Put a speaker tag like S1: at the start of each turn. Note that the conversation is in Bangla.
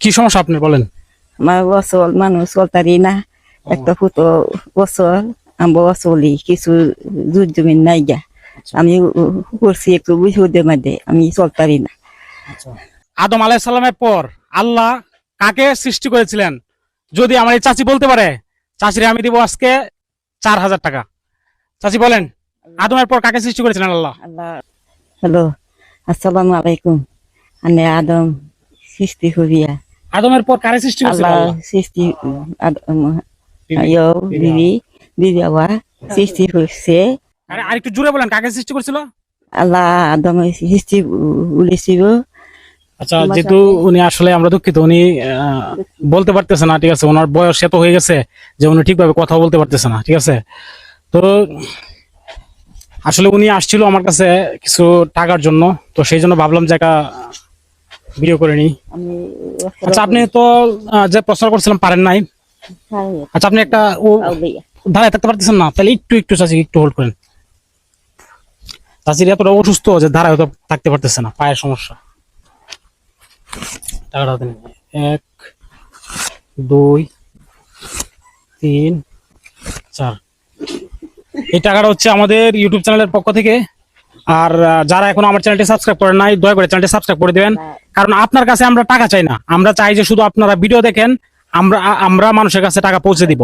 S1: কি সমস্যা আপনি বলেন?
S2: আমার বছর মানুষ চলতারি না একটা ফুটো বছর আমরা চলি কিছু জুট জমি নাই গা। আমি করছি একটু বুঝে মাঝে আমি চলতারি না।
S1: আদম আলাহ সাল্লামের পর আল্লাহ কাকে সৃষ্টি করেছিলেন? যদি আমার এই চাচি বলতে পারে চাচিরে আমি দিব আজকে চার হাজার টাকা। চাচি বলেন আদমের পর কাকে সৃষ্টি করেছিলেন আল্লাহ?
S2: আল্লাহ হ্যালো আসসালামু আলাইকুম। আনে আদম সৃষ্টি করিয়া।
S1: আদমের পর কারে সৃষ্টি করেছিলেন
S2: আল্লাহ? সৃষ্টি আদম
S1: বিবি।
S2: ইয়ো বিবি বিবি আওয়া। সৃষ্টি করছে।
S1: আরে আরেকটু জুড়ে বলেন কাকে সৃষ্টি করেছিল?
S2: আল্লাহ আদম সৃষ্টি উলেছিল।
S1: আচ্ছা যেহেতু উনি আসলে আমরা দুঃখিত উনি বলতে পারতেছে না ঠিক আছে ওনার বয়স এত হয়ে গেছে যে উনি ঠিকভাবে কথা বলতে পারতেছে না ঠিক আছে। তো আসলে উনি আসছিল আমার কাছে কিছু টাকার জন্য তো সেই জন্য ভাবলাম যে একটা ভিডিও করে নিই। আচ্ছা আপনি তো যে প্রশ্ন করছিলাম পারেন নাই। আচ্ছা আপনি একটা ও দাঁড়ায় থাকতে পারতেছেন না তাহলে একটু একটু চাষি একটু হোল্ড করেন। চাষির এতটা অসুস্থ যে দাঁড়ায় থাকতে পারতেছে না পায়ের সমস্যা। টাকাটা দেন এক দুই তিন চার। এই টাকাটা হচ্ছে আমাদের ইউটিউব চ্যানেলের পক্ষ থেকে। আর যারা এখন আমার চ্যানেলটি সাবস্ক্রাইব করেন নাই দয়া করে চ্যানেলটি সাবস্ক্রাইব করে দিবেন। কারণ আপনার কাছে আমরা টাকা চাই না। আমরা চাই যে শুধু আপনারা ভিডিও দেখেন আমরা আমরা মানুষের কাছে টাকা পৌঁছে দিব।